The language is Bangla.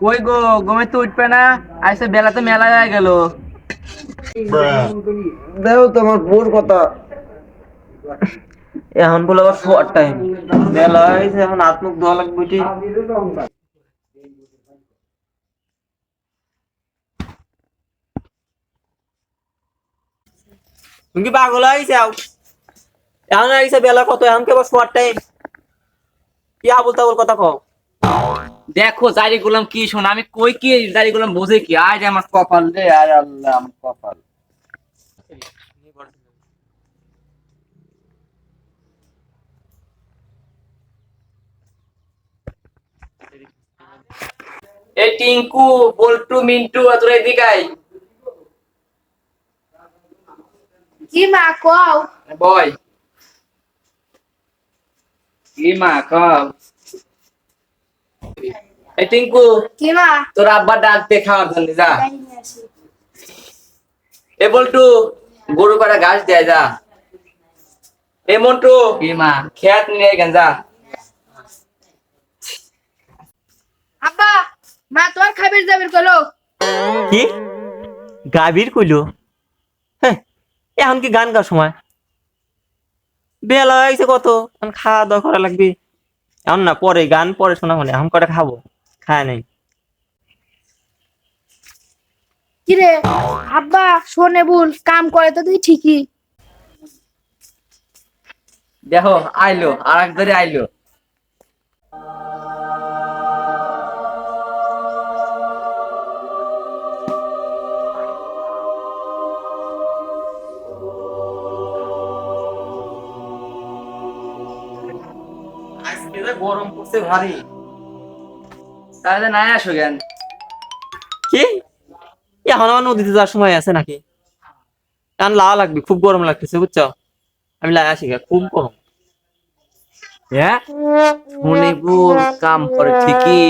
কই গো ঘুমে তো উঠবে না। আইসে বেলা তো মেলা হয়ে গেল। দেও তোমার বোর কথা। এখন বলে আবার শোয়ার টাইম বেলা হয়েছে এখন হাত মুখ ধোয়া লাগবে তুমি কি পাগল হয়েছে এখন হয়েছে বেলা কত এখন কেবল শোয়ার টাইম কি আবুল তাবুল কথা কও? দেখো দাড়ি গুলাম কি শোন আমি কই কি দাড়ি গুলাম বোঝে কি? আজ আমার কপাল রে আর আল্লাহ আমার কপাল। এই টিঙ্কু বল্টু মিন্টু তোরা এদিকে কি মা কও? বয়। কি মা কম এই টিঙ্কু কি মা তোর আব্বা ডাক দে খাওয়ার জন্য যা এ বল্টু গরু কাটা ঘাস দেয় যা এ মন্টু কি মা খেয়াত নিয়ে গেন যা আব্বা মা তোমার খাবির যাবির কলো কি গাভীর কইলো হ্যাঁ এখন কি গান গাওয়ার সময়? বেলা হয়েছে কত? এখন খাওয়া দাওয়া করা লাগবে। এখন না পরে গান পরে শোনা মানে এখন কটা খাব? খায় নাই। কিরে? আব্বা শোনে ভুল কাম করে তো তুই ঠিকই। দেখো আইলো আর এক ধরে আইলো গরম পড়ছে ভারী। তাহলে নাই আসো জ্ঞান কি? এখন আমার নদীতে যাওয়ার সময় আছে নাকি? কারণ লাওয়া লাগবে খুব গরম লাগতেছে বুঝছ? আমি লাই আসি গা, খুব গরম। হ্যাঁ? মণিপুর কাম করে ঠিকই।